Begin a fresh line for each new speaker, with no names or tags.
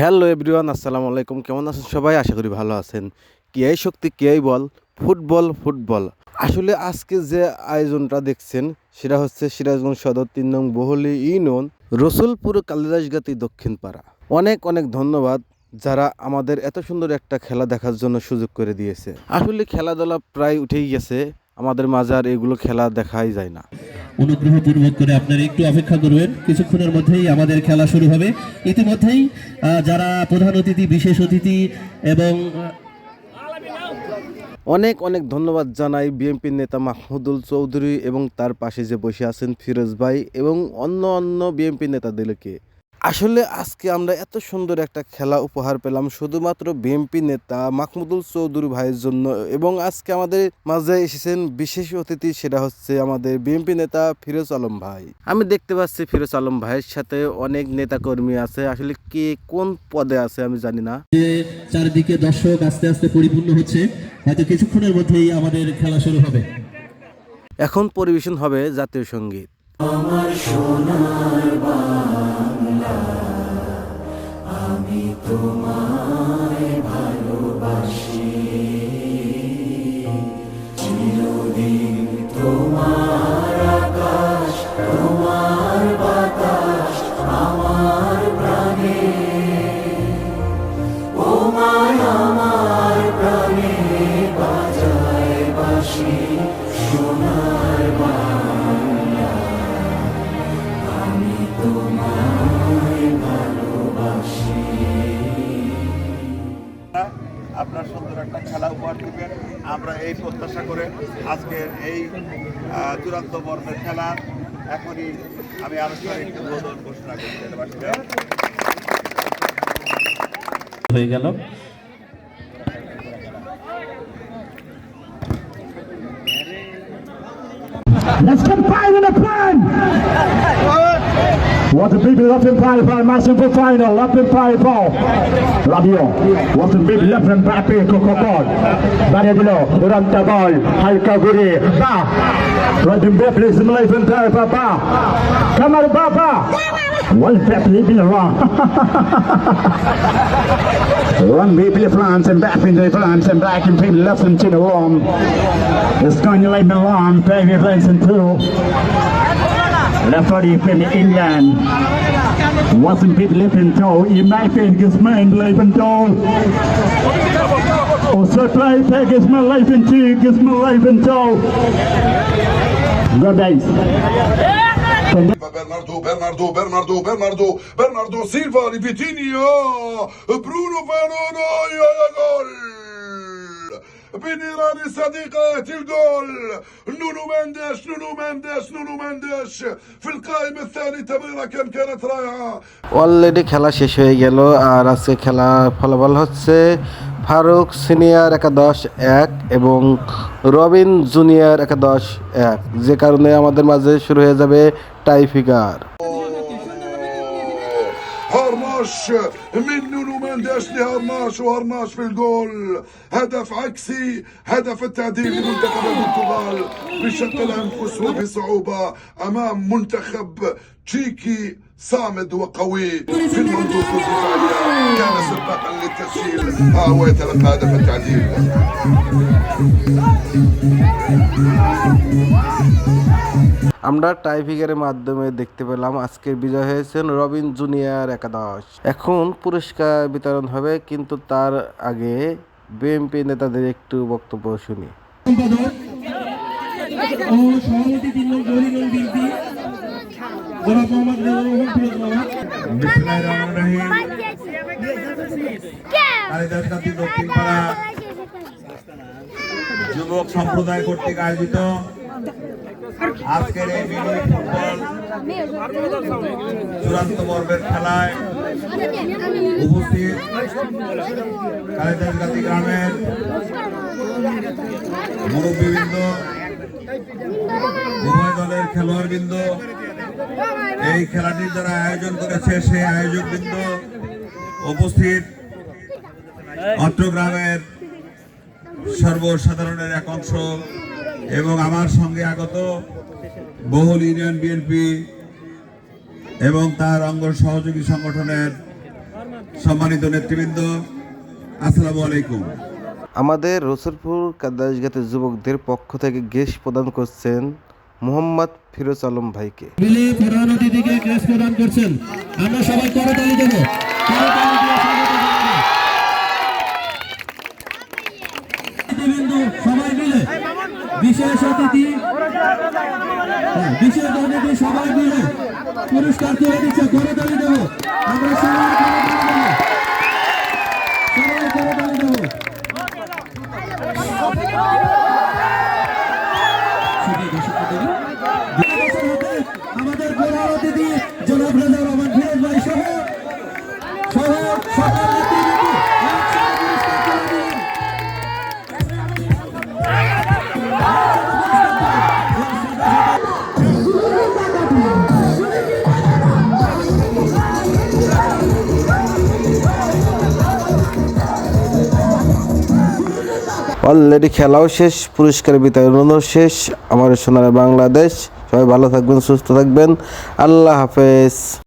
Hello everyone, আসসালামু আলাইকুম। কেমন আছেন সবাই? আশা করি ভালো আছেন। কিয়াই শক্তি, কিয়াই বল, ফুটবল ফুটবল। আসলে আজকে যে আয়োজনটা দেখছেন, সেটা হচ্ছে সিরাজগঞ্জ সদর তিন নং বহলি ইউনিয়ন, রসুলপুর কালিদাসগাতি দক্ষিণ পাড়া অনেক অনেক ধন্যবাদ যারা আমাদের এত সুন্দর একটা খেলা দেখার জন্য সুযোগ করে দিয়েছে। আসলে খেলাধুলা প্রায় উঠেই গেছে। আমাদের মাঝে আর এগুলো খেলা দেখাই যায় না।
অনুগ্রহ পূর্বক করে আপনারা একটু অপেক্ষা করবেন। কিছুক্ষণের মধ্যেই আমাদের খেলা শুরু হবে। ইতিমধ্যেই যারা প্রধান অতিথি বিশেষ অতিথি এবং
অনেক অনেক ধন্যবাদ জানাই বিএনপির নেতা মাহমুদুল চৌধুরী এবং তার পাশে যে বসে আছেন ফিরোজ ভাই এবং অন্য অন্য বিএনপি নেতাদেরকে। আসলে আজকে আমরা এত সুন্দর একটা খেলা উপহার পেলাম শুধুমাত্র বিএনপি নেতা মাহমুদুল চৌধুরী ভাইয়ের জন্য এবং আজকে আমাদের মাঝে এসেছেন বিশেষ অতিথি সেটা হচ্ছে আমাদের বিএনপি নেতা ফিরোজ আলম ভাই। আমি দেখতে পাচ্ছি ফিরোজ আলম ভাইয়ের সাথে অনেক নেতাকর্মী আছে আসলে কে কোন পদে আছে আমি জানি না।
যে চারিদিকে দর্শক আস্তে আস্তে পরিপূর্ণ হচ্ছে হয়তো কিছুক্ষণের মধ্যেই আমাদের খেলা শুরু হবে।
এখন পরিবেশন হবে জাতীয় সংগীত।
আমি তোমার আপনার সুন্দর একটা খেলা উপহার দিবেন। আমরা এই প্রত্যাশা করে আজকের এই চূড়ান্ত বর্ণের খেলা এখনই আমি আনুষ্ঠানিক উদ্বোধন ঘোষণা করি
হয়ে গেল।
Let's combine in the plan. Watson Bibi left and play for Massive final. Left and play ball. Radio. Watson Bibi left and back here. Coco ball. Barriadillo. Run the ball. Haika Guri. Ba. Rodin Bibi is left and play for Ba. Kamar Ba Ba. One Bibi in wrong. One baby France and back into France and back and Bibi left and to the wrong. It's going to leave me long. Baby, place and two referee เป็นอิงแลนด์วอชิงตันเลฟเฟนโตอีไมเป็นกิสแมนเลฟเฟนโต Onze twee tekens mijn leven cheek is mijn leven zo. days.
Bernardo, Bernardo, Bernardo, Bernardo, Bernardo Silva, Vitinha, Bruno Fernandes, gol! بنيران صديقات الجول نونو مندش نونو مندش نونو مندش في القائمة الثانية تباركا كانت رائعة
already খেলা শেষ হয়ে গেল আর আজকে খেলা ফলাফল হচ্ছে Faruk senior একাদশ এক এবং রবিন জুনিয়র একাদশ এক যে কারণে আমাদের মাঝে শুরু হয়ে যাবে টাই
هرناش من نونو مندش لهرناش وهرناش في الجول. هدف عكسي هدف التعديل لمنتخب البرتغال. بشتى الأنفس وبصعوبة أمام منتخب تشيكي صامد وقوي في المنطقة الدفاعيه كان سباقا للتسجيل. ها هو يتلقى هدف التعديل.
আমরা টাই ফিগারের মাধ্যমে দেখতে পেলাম আজকের বিজয় হয়েছেন রবিন জুনিয়র একাদশ। এখন পুরস্কার বিতরণ হবে, কিন্তু তার আগে বিএনপি নেতাদের একটু বক্তব্য শুনি।
যুবক সম্প্রদায় কর্তৃক আয়োজিত আজকের এই মিনি ফুটবল চূড়ান্ত পর্বের খেলায় উপস্থিত গ্রামের মুরব্বীবৃন্দ, উভয় দলের খেলোয়াড়বৃন্দ। এই খেলাটি যারা আয়োজন করেছে, সেই আয়োজকবৃন্দ উপস্থিত। অত্র সর্বসাধারণের এক অংশ এবং আমার সঙ্গে আগত বহুল ইউনিয়ন বিএনপি এবং তার অঙ্গ সহযোগী সংগঠনের সম্মানিত নেতৃবৃন্দ আসসালামু আলাইকুম।
আমাদের রসুলপুর কাদাসগাতের যুবকদের পক্ষ থেকে গেস্ট প্রদান করছেন মোহাম্মদ ফিরোজ আলম ভাইকে।
মিলে প্রধান অতিথিকে প্রদান করছেন। আমরা সবাই করতালি দেব করতালি দিয়ে স্বাগত জানাব। অতিথিবৃন্দ সবাই মিলে বিশেষ অতিথি হ্যাঁ, বিশেষ অতিথি সবাই মিলে পুরস্কার তুলে দিচ্ছে করতালি দেব। আমরা সবাই আমাদের প্রধান অতিথি
অলরেডি খেলাও শেষ, পুরস্কার বিতরণও শেষ, আমার সোনার বাংলাদেশ। সবাই ভালো থাকবেন, সুস্থ থাকবেন। আল্লাহ হাফেজ।